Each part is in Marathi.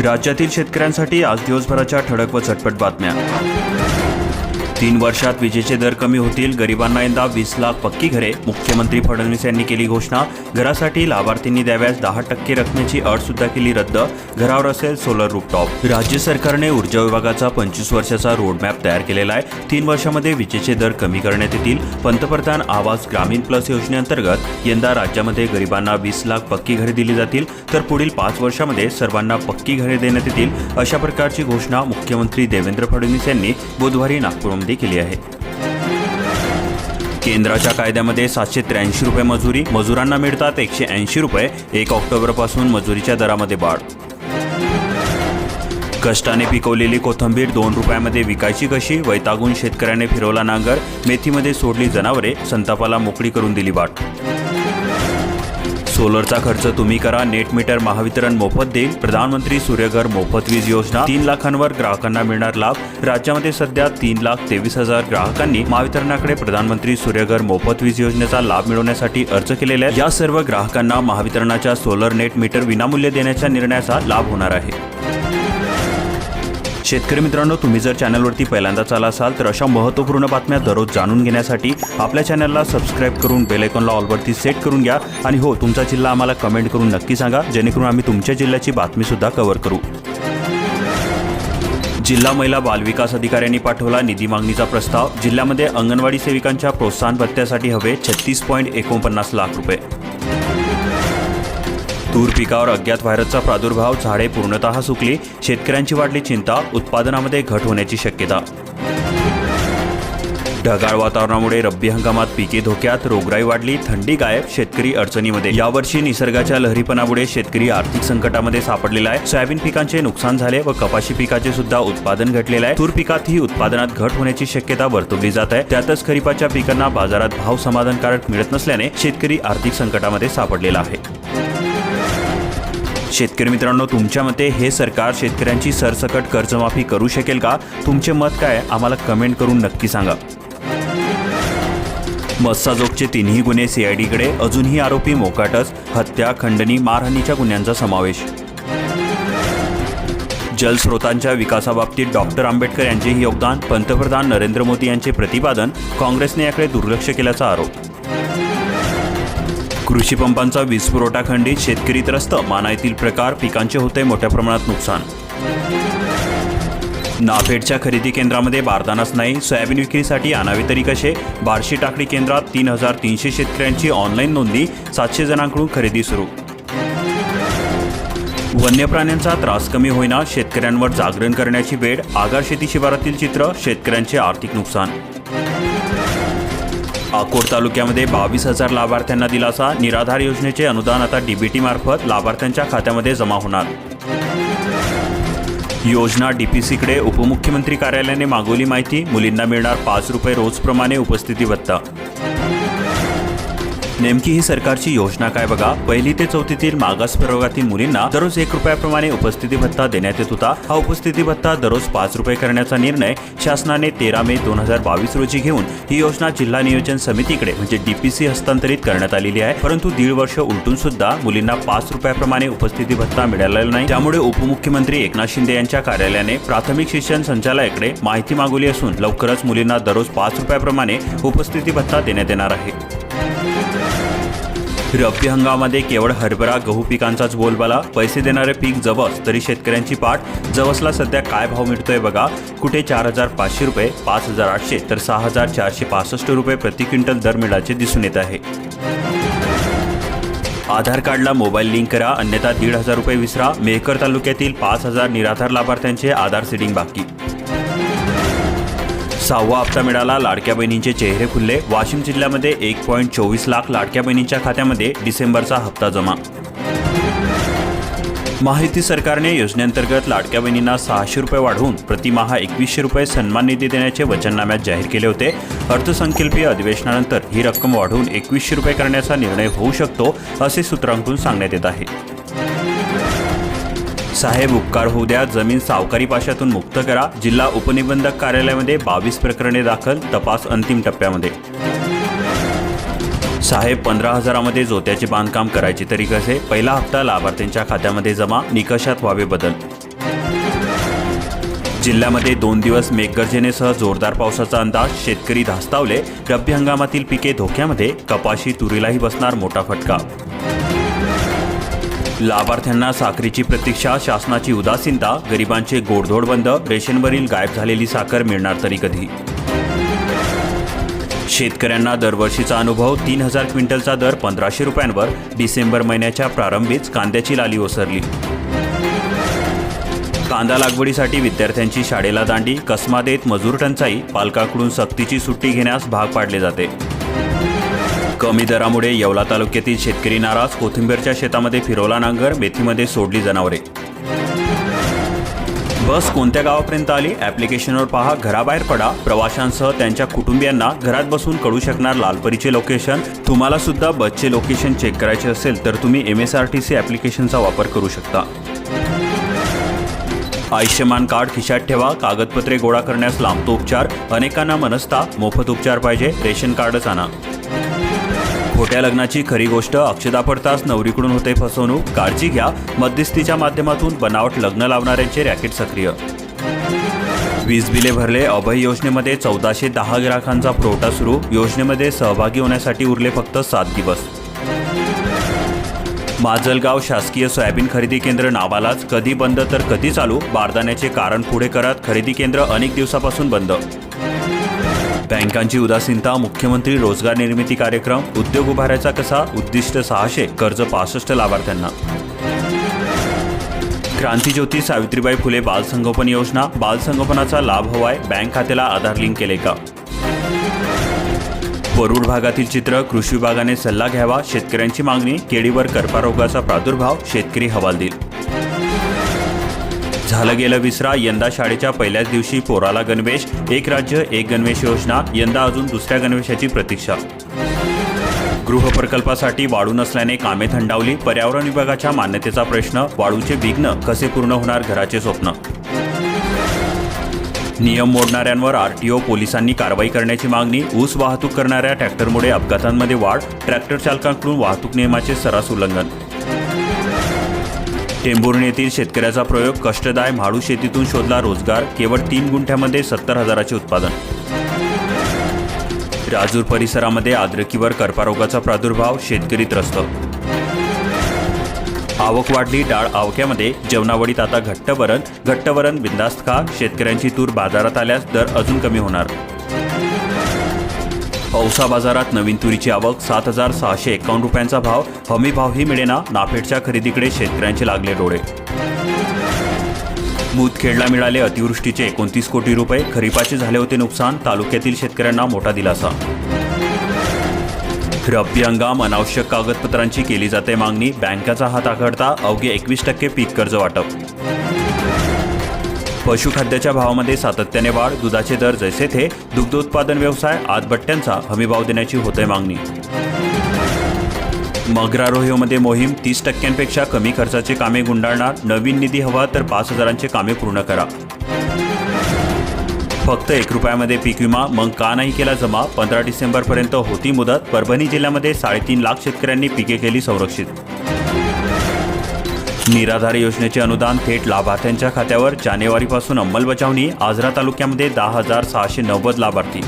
राज्यातील शेतकऱ्यांसाठी आज दिवसभराच्या ठळक व झटपट बातम्या. तीन वर्षात विजेचे दर कमी होतील. गरिबांना यंदा वीस लाख पक्की घरे. मुख्यमंत्री फडणवीस यांनी केली घोषणा. घरासाठी लाभार्थींनी द्याव्यास दहा टक्के रकमेची अट सुद्धा केली रद्द. घरावर असेल सोलर रूपटॉप. राज्य सरकारने ऊर्जा विभागाचा पंचवीस वर्षाचा रोडमॅप तयार केलेला आहे. तीन वर्षामध्ये विजेचे दर कमी करण्यात येतील. पंतप्रधान आवास ग्रामीण प्लस योजनेअंतर्गत यंदा राज्यामध्ये गरिबांना वीस लाख पक्की घरे दिली जातील. तर पुढील पाच वर्षामध्ये सर्वांना पक्की घरे देण्यात येतील अशा प्रकारची घोषणा मुख्यमंत्री देवेंद्र फडणवीस यांनी बुधवारी नागपूरमध्ये केली आहे. केंद्राच्या कायद्यामध्ये सातशे त्र्याऐंशी रुपये मजुरी मजुरांना मिळतात एकशे ऐंशी रुपये एक ऑक्टोबरपासून मजुरीच्या दरामध्ये वाढ. कष्टाने पिकवलेली कोथंबीर दोन रुपयामध्ये विकायची कशी? वैतागून शेतकऱ्याने फिरवला नांगर मेथीमध्ये सोडली जनावरे संतापाला मोकळी करून दिली वाट. सोलरचा खर्च तुम्ही करा. नेट मीटर महावितरण मोफत देईल. प्रधानमंत्री सूर्यघर मोफत वीज योजना. तीन लाखांवर ग्राहकांना मिळणार लाभ. राज्यामध्ये सध्या तीन लाख तेवीस हजार ग्राहकांनी महावितरणाकडे प्रधानमंत्री सूर्यघर मोफत वीज योजनेचा लाभ मिळवण्यासाठी अर्ज केलेला आहे या सर्व ग्राहकांना महावितरणाच्या सोलर नेट मीटर विनामूल्य देण्याच्या निर्णयाचा लाभ होणार आहे. शेतकरी मित्रांनो तुम्ही जर चॅनलवरती पहिल्यांदाच आला असाल तर अशा महत्त्वपूर्ण बातम्या दररोज जाणून घेण्यासाठी आपल्या चॅनलला सबस्क्राईब करून बेल आयकॉनला ऑलवरती सेट करून घ्या. आणि हो तुमचा जिल्हा आम्हाला कमेंट करून नक्की सांगा जेणेकरून आम्ही तुमच्या जिल्ह्याची बातमीसुद्धा कव्हर करू. जिल्हा महिला बालविकास अधिकाऱ्यांनी पाठवला निधी मागणीचा प्रस्ताव. जिल्ह्यामध्ये अंगणवाडी सेविकांच्या प्रोत्साहन भत्त्यासाठी हवे छत्तीस पॉईंट एकोणपन्नास लाख रुपये. तूर पिकावर अज्ञात व्हायरसचा प्रादुर्भाव झाडे पूर्णतः सुकली शेतकऱ्यांची वाढली चिंता उत्पादनामध्ये घट होण्याची शक्यता. ढगाळ वातावरणामुळे रब्बी हंगामात पिके धोक्यात रोगराई वाढली थंडी गायब शेतकरी अडचणीमध्ये. यावर्षी निसर्गाच्या लहरीपणामुळे शेतकरी आर्थिक संकटामध्ये सापडलेला आहे. सोयाबीन पिकांचे नुकसान झाले व कपाशी पिकाचे सुद्धा उत्पादन घटलेलं आहे. तूर पिकातही उत्पादनात घट होण्याची शक्यता वर्तवली जात आहे. त्यातच खरीपाच्या पिकांना बाजारात भाव समाधानकारक मिळत नसल्याने शेतकरी आर्थिक संकटामध्ये सापडलेला आहे. शेतकरी मित्रांनो तुमच्या मते हे सरकार शेतकऱ्यांची सरसकट कर्जमाफी करू शकेल का? तुमचे मत काय? आम्हाला कमेंट करून नक्की सांगा. मस्साजोगचे तिन्ही गुन्हे सीआयडीकडे अजूनही आरोपी मोकाटच. हत्या खंडणी मारहाणीच्या गुन्ह्यांचा समावेश. जलस्रोतांच्या विकासाबाबतीत डॉक्टर आंबेडकर यांचेही योगदान. पंतप्रधान नरेंद्र मोदी यांचे प्रतिपादन. काँग्रेसने याकडे दुर्लक्ष केल्याचा आरोप. कृषी पंपांचा वीज पुरवठा खंडित शेतकरी त्रस्त मानायतील प्रकार पिकांचे होते मोठ्या प्रमाणात नुकसान. नाफेडच्या खरेदी केंद्रामध्ये बारदानाच नाही सोयाबीन विक्रीसाठी आणावे तरी कसे? बार्शी टाकडी केंद्रात तीन हजार तीनशे शेतकऱ्यांची ऑनलाईन नोंदणी सातशे जणांकडून खरेदी सुरू. वन्य प्राण्यांचा त्रास कमी होईना शेतकऱ्यांवर जागरण करण्याची वेळ आगार शेती शिवारातील चित्र शेतकऱ्यांचे आर्थिक नुकसान. अकोट तालुक्यामध्ये बावीस हजार लाभार्थ्यांना दिलासा. निराधार योजनेचे अनुदान आता डीबीटी मार्फत लाभार्थ्यांच्या खात्यामध्ये जमा होणार. योजना डीपीसीकडे उपमुख्यमंत्री कार्यालयाने मागवली माहिती. मुलींना मिळणार पाच रुपये रोजप्रमाणे उपस्थिती भत्ता नेमकी ही सरकारची योजना काय बघा? पहिली ते चौथीतील मागास प्रवर्गातील मुलींना दररोज एक रुपयाप्रमाणे उपस्थिती भत्ता देण्यात येत होता. हा उपस्थिती भत्ता दररोज पाच रुपये करण्याचा निर्णय शासनाने तेरा मे दोन हजार बावीस रोजी घेऊन ही योजना जिल्हा नियोजन समितीकडे म्हणजे डीपीसी हस्तांतरित करण्यात आलेली आहे. परंतु दीड वर्ष उलटून सुद्धा मुलींना पाच रुपयाप्रमाणे उपस्थिती भत्ता मिळालेला नाही. त्यामुळे उपमुख्यमंत्री एकनाथ शिंदे यांच्या कार्यालयाने प्राथमिक शिक्षण संचालयाकडे माहिती मागवली असून लवकरच मुलींना दररोज पाच रुपयाप्रमाणे उपस्थिती भत्ता देण्यात येणार आहे. रब्बी हंगामामध्ये केवळ हरभरा गहू पिकांचाच बोलबाला. पैसे देणारे पीक जवस तरी शेतकऱ्यांची पाठ. जवसला सध्या काय भाव मिळतोय बघा. कुठे चार हजार पाचशे रुपये पाच हजार आठशे तर सहा हजार चारशे पासष्ट रुपये प्रति क्विंटल दर मिळाचे दिसून येत आहे. आधार कार्डला मोबाईल लिंक करा. अन्यथा दीड हजार रुपये विसरा. मेहकर तालुक्यातील पाच हजार निराधार लाभार्थ्यांचे आधार सीडिंग बाकी. सहावा हप्ता मिळाला. लाडक्या बहिणींचे चेहरे खुलले. वाशिम जिल्ह्यामध्ये एक पॉईंट चोवीस लाख लाडक्या बहिणींच्या खात्यामध्ये डिसेंबरचा हप्ता जमा. माहिती सरकारने योजनेअंतर्गत लाडक्या बहिणींना सहाशे रुपये वाढवून प्रतिमाहा एकवीसशे रुपये सन्मान निधी देण्याचे वचननाम्यात जाहीर केले होते. अर्थसंकल्पीय अधिवेशनानंतर ही रक्कम वाढवून एकवीसशे रुपये करण्याचा निर्णय होऊ शकतो असे सूत्रांकडून सांगण्यात येत आहे. साहेब उपकार होऊ द्या. जमीन सावकारी पाशातून मुक्त करा. जिल्हा उपनिबंधक कार्यालयामध्ये बावीस प्रकरणे दाखल. तपास अंतिम टप्प्यामध्ये. साहेब पंधरा हजारामध्ये जोत्याचे बांधकाम करायचे तरी कसे? पहिला हप्ता लाभार्थ्यांच्या खात्यामध्ये जमा. निकषात व्हावे बदल. जिल्ह्यामध्ये दोन दिवस मेघगर्जनेसह जोरदार पावसाचा अंदाज. शेतकरी धास्तावले. रब्बी हंगामातील पिके धोक्यामध्ये. कपाशी तुरीलाही बसणार मोठा फटका. लाभार्थ्यांना साखरेची प्रतीक्षा शासनाची उदासीनता गरिबांचे गोडधोड बंद रेशनवरील गायब झालेली साखर मिळणार तरी कधी? शेतकऱ्यांना दरवर्षीचा अनुभव तीन हजार क्विंटलचा दर पंधराशे रुपयांवर डिसेंबर महिन्याच्या प्रारंभीच कांद्याची लाली ओसरली. कांदा लागवडीसाठी विद्यार्थ्यांची शाळेला दांडी कसमा देत मजूर टंचाई पालकाकडून सक्तीची सुट्टी घेण्यास भाग पाडले जाते. कमी दरामुळे येवला तालुक्यातील शेतकरी नाराज. कोथिंबीरच्या शेतामध्ये फिरवला नांगर मेथीमध्ये सोडली जनावरे. बस कोणत्या गावापर्यंत आली? ॲप्लिकेशनवर पहा घराबाहेर पडा. प्रवाशांसह त्यांच्या कुटुंबियांना घरात बसून कळू शकणार लालपरीचे लोकेशन. तुम्हाला सुद्धा बसचे लोकेशन चेक करायचे असेल तर तुम्ही M S R T C ॲप्लिकेशनचा वापर करू शकता. आयुष्यमान कार्ड खिशात ठेवा कागदपत्रे गोळा करण्यास लांबतो उपचार. अनेकांना मनस्ता मोफत उपचार पाहिजे रेशन कार्डच आणा. खोट्या लग्नाची खरी गोष्ट अक्षदा पडताच नवरीकडून होते फसवणूक. काळजी घ्या. मध्यस्थीच्या माध्यमातून बनावट लग्न लावणाऱ्यांचे रॅकेट सक्रिय. वीज बिले भरले. अभय योजनेमध्ये चौदाशे दहा ग्राहकांचा पुरवठा सुरू. योजनेमध्ये सहभागी होण्यासाठी उरले फक्त सात दिवस. माजलगाव शासकीय सोयाबीन खरेदी केंद्र नावालाच. कधी बंद तर कधी चालू? बारदाण्याचे कारण पुढे करत खरेदी केंद्र अनेक दिवसापासून बंद. बँकांची उदासीनता मुख्यमंत्री रोजगार निर्मिती कार्यक्रम उद्योग उभारायचा कसा उद्दिष्ट सहाशे कर्ज पासष्ट लाभार्थ्यांना. क्रांतीज्योती सावित्रीबाई फुले बालसंगोपन योजना बालसंगोपनाचा लाभ हवाय बँक खात्याला आधार लिंक केले का? वरुड भागातील चित्र कृषी विभागाने सल्ला घ्यावा शेतकऱ्यांची मागणी केळीवर कर्पारोगाचा प्रादुर्भाव शेतकरी हवालदिल. झालं गेलं विसरा. यंदा शाळेच्या पहिल्याच दिवशी पोराला गणवेश एक राज्य एक गणवेश योजना यंदा अजून दुसऱ्या गणवेशाची प्रतीक्षा. गृहप्रकल्पासाठी वाळू नसल्याने कामे थंडावली पर्यावरण विभागाच्या मान्यतेचा प्रश्न वाळूचे विघ्न कसे पूर्ण होणार घराचे स्वप्न? नियम मोडणाऱ्यांवर आरटीओ पोलिसांनी कारवाई करण्याची मागणी ऊस वाहतूक करणाऱ्या ट्रॅक्टरमुळे अपघातांमध्ये वाढ ट्रॅक्टर चालकांकडून वाहतूक नियमाचे सर्रास उल्लंघन टेंभुर्णी येथील शेतकऱ्याचा प्रयोग कष्टदाय म्हाडू शेतीतून शोधला रोजगार केवळ तीन गुंठ्यामध्ये सत्तर हजाराचे उत्पादन. राजूर परिसरामध्ये आद्रकीवर कर्पारोगाचा प्रादुर्भाव शेतकरी त्रस्त. आवक वाढली डाळ आवक्यामध्ये जेवणावडीत आता घट्टवरण घट्टवरण बिंदास्त खा शेतकऱ्यांची तूर बाजारात आल्यास दर अजून कमी होणार. औसा बाजारात नवीन तुरीची आवक सात हजार सहाशे एकावन्न रुपयांचा भाव. हमी भावही मिळेना. नाफेडच्या खरेदीकडे शेतकऱ्यांचे लागले डोळे. मुदखेडला मिळाले अतिवृष्टीचे एकोणतीस कोटी रुपये. खरीपाचे झाले होते नुकसान. तालुक्यातील शेतकऱ्यांना मोठा दिलासा. रब्बी हंगाम अनावश्यक कागदपत्रांची केली जाते मागणी. बँकाचा हात आखडता. अवघे एकवीस टक्के पीक कर्ज वाटप. पशुखाद्याच्या भावामध्ये सातत्याने वाढ दुधाचे दर जैसे थे दुग्धोत्पादन व्यवसाय आतबट्ट्यांचा हमीभाव देण्याची होते मागणी. मगरारोह्योमध्ये मोहीम तीस टक्क्यांपेक्षा कमी खर्चाचे कामे गुंडाळणार नवीन निधी हवा तर पाच हजारांचे कामे पूर्ण करा. फक्त एक रुपयामध्ये पीक विमा मग का नाही केला जमा पंधरा डिसेंबरपर्यंत होती मुदत परभणी जिल्ह्यामध्ये साडेतीन लाख शेतकऱ्यांनी पिके केली संरक्षित. निराधार योजनेचे अनुदान थेट लाभार्थ्यांच्या खात्यावर जानेवारीपासून अंमलबजावणी आजरा तालुक्यामध्ये दहा हजार सहाशे नव्वद लाभार्थी.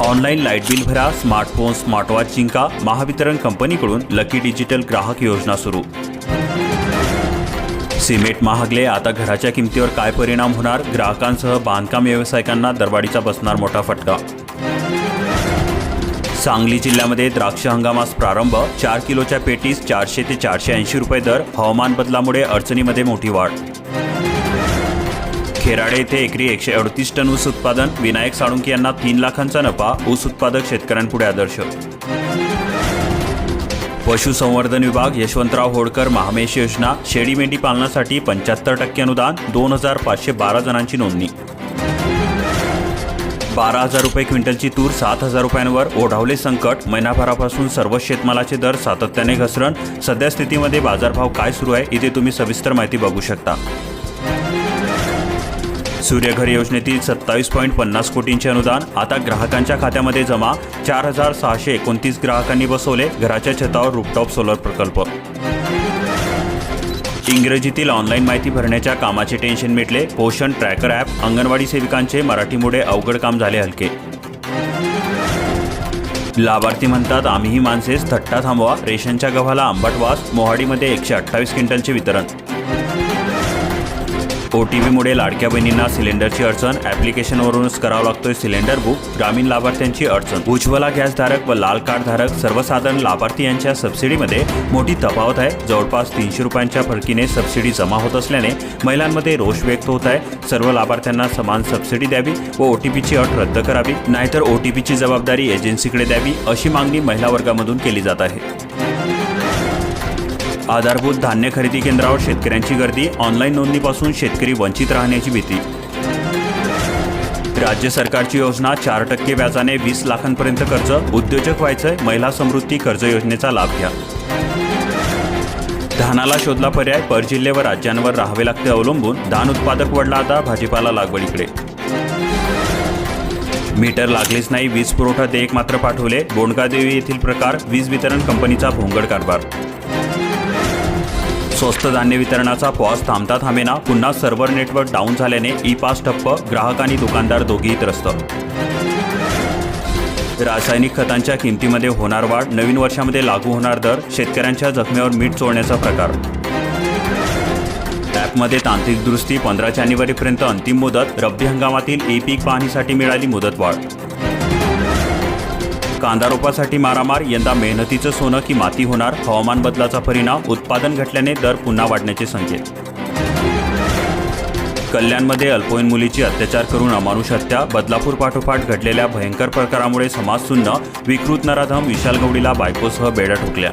ऑनलाईन लाइट बिल भरा स्मार्टफोन स्मार्टवॉच जिंका महावितरण कंपनीकडून लकी डिजिटल ग्राहक योजना सुरू. सिमेंट महागले आता घराच्या किमतीवर काय परिणाम होणार? ग्राहकांसह बांधकाम व्यावसायिकांना दरवाढीचा बसणार मोठा फटका. सांगली जिल्ह्यामध्ये द्राक्ष हंगामास प्रारंभ चार किलोच्या पेटीस चारशे ते चारशे ऐंशी रुपये दर हवामान बदलामुळे अडचणीमध्ये मोठी वाढ. खेराडे येथे एकरी एकशे अडतीस टन ऊस उत्पादन विनायक साळुंके यांना तीन लाखांचा नफा ऊस उत्पादक शेतकऱ्यांपुढे आदर्श. पशुसंवर्धन विभाग यशवंतराव होळकर महामेश योजना शेळी मेंढी पालनासाठी पंच्याहत्तर टक्के अनुदान दोन हजार पाचशे बारा जणांची नोंदणी. बारा हजार रुपये क्विंटलची तूर सात हजार रुपयांवर ओढावले संकट महिनाभरापासून सर्व शेतमालाचे दर सातत्याने घसरण. सध्या स्थितीमध्ये बाजारभाव काय सुरू आहे इथे तुम्ही सविस्तर माहिती बघू शकता. सूर्यघर योजनेतील सत्तावीस पॉईंट पन्नास कोटींचे अनुदान आता ग्राहकांच्या खात्यामध्ये जमा चार हजार सहाशे एकोणतीस ग्राहकांनी बसवले घराच्या छतावर रूपटॉप सोलर प्रकल्प. इंग्रजीतील ऑनलाईन माहिती भरण्याच्या कामाचे टेन्शन मिटले. पोषण ट्रॅकर ॲप अंगणवाडी सेविकांचे मराठीमुळे अवघड काम झाले हलके. लाभार्थी म्हणतात आम्हीही माणसेच थट्टा थांबवा. रेशनच्या गव्हाला आंबट वास मोहाडीमध्ये एकशे अठ्ठावीस क्विंटलचे वितरण. ओटीपीमुळे लाडक्या बहिणींना सिलेंडरची अडचण ॲप्लिकेशनवरूनच करावं लागतोय सिलेंडर बुक ग्रामीण लाभार्थ्यांची अडचण. उज्ज्वला गॅसधारक व लाल कार्डधारक सर्वसाधारण लाभार्थी यांच्या सबसिडीमध्ये मोठी तफावत आहे. जवळपास तीनशे रुपयांच्या फरकीने सबसिडी जमा होत असल्याने महिलांमध्ये रोष व्यक्त होत आहे. सर्व लाभार्थ्यांना समान सबसिडी द्यावी व ओटीपीची अट रद्द करावी. नाहीतर ओटीपीची जबाबदारी एजन्सीकडे द्यावी अशी मागणी महिला वर्गामधून केली जात आहे. आधारभूत धान्य खरेदी केंद्रावर शेतकऱ्यांची गर्दी ऑनलाईन नोंदणीपासून शेतकरी वंचित राहण्याची भीती. राज्य सरकारची योजना चार टक्के व्याजाने वीस लाखांपर्यंत कर्ज उद्योजक व्हायचंय महिला समृद्धी कर्ज योजनेचा लाभ घ्या. धानाला शोधला पर्याय पर जिल्हे व राज्यांवर राहावे लागते अवलंबून धान उत्पादक वडला आता भाजीपाला लागवडीकडे मीटर लागलेच नाही वीज पुरवठा देयक मात्र पाठवले बोंडकादेवी येथील प्रकार वीज वितरण कंपनीचा भोंगड कारभार. स्वस्त धान्य वितरणाचा पॉज थांबता थांबेना. पुन्हा सर्व्हर नेटवर्क डाऊन झाल्याने ई पास ठप्प ग्राहक आणि दुकानदार दोघेही त्रस्त. रासायनिक खतांच्या किमतीमध्ये होणार वाढ नवीन वर्षामध्ये लागू होणार दर शेतकऱ्यांच्या जखमेवर मीठ चोळण्याचा प्रकार. ॲपमध्ये तांत्रिक दुरुस्ती पंधरा जानेवारीपर्यंत अंतिम मुदत रब्बी हंगामातील ई पीक पाहणीसाठी मिळाली मुदतवाढ. कांदा रोपासाठी मारामार. यंदा मेहनतीचं सोनं की माती होणार. हवामान बदलाचा परिणाम. उत्पादन घटल्याने दर पुन्हा वाढण्याचे संकेत. कल्याणमध्ये अल्पवयीन मुलीची अत्याचार करून अमानुष हत्या. बदलापूर पाठोपाठ घडलेल्या भयंकर प्रकारामुळे समाज सुन्न विकृत नराधम विशाल गौडीला बायकोसह बेड्या ठोकल्या.